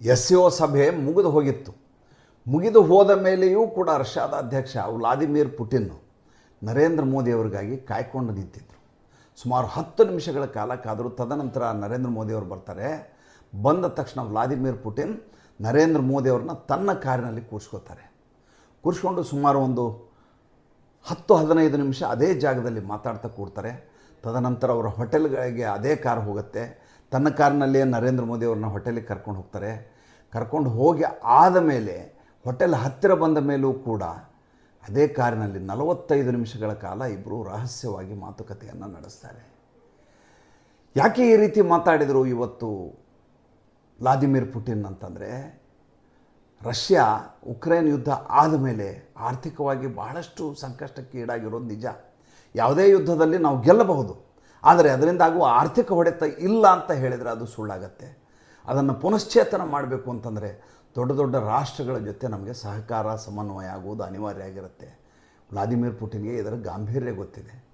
S O ಸಭೆ ಮುಗಿದು ಹೋಗಿತ್ತು. ಮುಗಿದು ಹೋದ ಮೇಲೆಯೂ ಕೂಡ ರಷ್ಯಾದ ಅಧ್ಯಕ್ಷ ವ್ಲಾದಿಮಿರ್ ಪುಟಿನ್ ನರೇಂದ್ರ ಮೋದಿಯವರಿಗಾಗಿ ಕಾಯ್ಕೊಂಡು ನಿಂತಿದ್ದರು ಸುಮಾರು ಹತ್ತು ನಿಮಿಷಗಳ ಕಾಲ ಕಾದರೂ ತದನಂತರ ನರೇಂದ್ರ ಮೋದಿಯವರು ಬರ್ತಾರೆ. ಬಂದ ತಕ್ಷಣ ವ್ಲಾದಿಮಿರ್ ಪುಟಿನ್ ನರೇಂದ್ರ ಮೋದಿಯವ್ರನ್ನ ತನ್ನ ಕಾರಿನಲ್ಲಿ ಕೂರಿಸ್ಕೋತಾರೆ. ಕೂರಿಸ್ಕೊಂಡು ಸುಮಾರು ಒಂದು ಹತ್ತು ಹದಿನೈದು ನಿಮಿಷ ಅದೇ ಜಾಗದಲ್ಲಿ ಮಾತಾಡ್ತಾ ಕೂರ್ತಾರೆ. ತದನಂತರ ಅವರ ಹೋಟೆಲ್ಗಳಿಗೆ ಅದೇ ಕಾರ್ ಹೋಗುತ್ತೆ. ತನ್ನ ಕಾರಿನಲ್ಲೇ ನರೇಂದ್ರ ಮೋದಿ ಅವ್ರನ್ನ ಹೋಟೆಲಿಗೆ ಕರ್ಕೊಂಡು ಹೋಗ್ತಾರೆ. ಕರ್ಕೊಂಡು ಹೋಗಿ ಆದ ಮೇಲೆ ಹೋಟೆಲ್ ಹತ್ತಿರ ಬಂದ ಮೇಲೂ ಕೂಡ ಅದೇ ಕಾರಿನಲ್ಲಿ ನಲವತ್ತೈದು ನಿಮಿಷಗಳ ಕಾಲ ಇಬ್ಬರು ರಹಸ್ಯವಾಗಿ ಮಾತುಕತೆಯನ್ನು ನಡೆಸ್ತಾರೆ. ಯಾಕೆ ಈ ರೀತಿ ಮಾತಾಡಿದರು ಇವತ್ತು ವ್ಲಾದಿಮಿರ್ ಪುಟಿನ್ ಅಂತಂದರೆ? ರಷ್ಯಾ ಉಕ್ರೇನ್ ಯುದ್ಧ ಆದಮೇಲೆ ಆರ್ಥಿಕವಾಗಿ ಬಹಳಷ್ಟು ಸಂಕಷ್ಟಕ್ಕೆ ಈಡಾಗಿರೋದು ನಿಜ. ಯಾವುದೇ ಯುದ್ಧದಲ್ಲಿ ನಾವು ಗೆಲ್ಲಬಹುದು. ಆದರೆ ಅದರಿಂದ ಆಗುವ ಆರ್ಥಿಕ ಹೊಡೆತ ಇಲ್ಲ ಅಂತ ಹೇಳಿದರೆ ಅದು ಸುಳ್ಳಾಗತ್ತೆ. ಅದನ್ನು ಪುನಶ್ಚೇತನ ಮಾಡಬೇಕು ಅಂತಂದರೆ ದೊಡ್ಡ ದೊಡ್ಡ ರಾಷ್ಟ್ರಗಳ ಜೊತೆ ನಮಗೆ ಸಹಕಾರ, ಸಮನ್ವಯ ಆಗುವುದು ಅನಿವಾರ್ಯ ಆಗಿರುತ್ತೆ. ವ್ಲಾದಿಮಿರ್ ಪುಟಿನ್ಗೆ ಇದರ ಗಾಂಭೀರ್ಯ ಗೊತ್ತಿದೆ.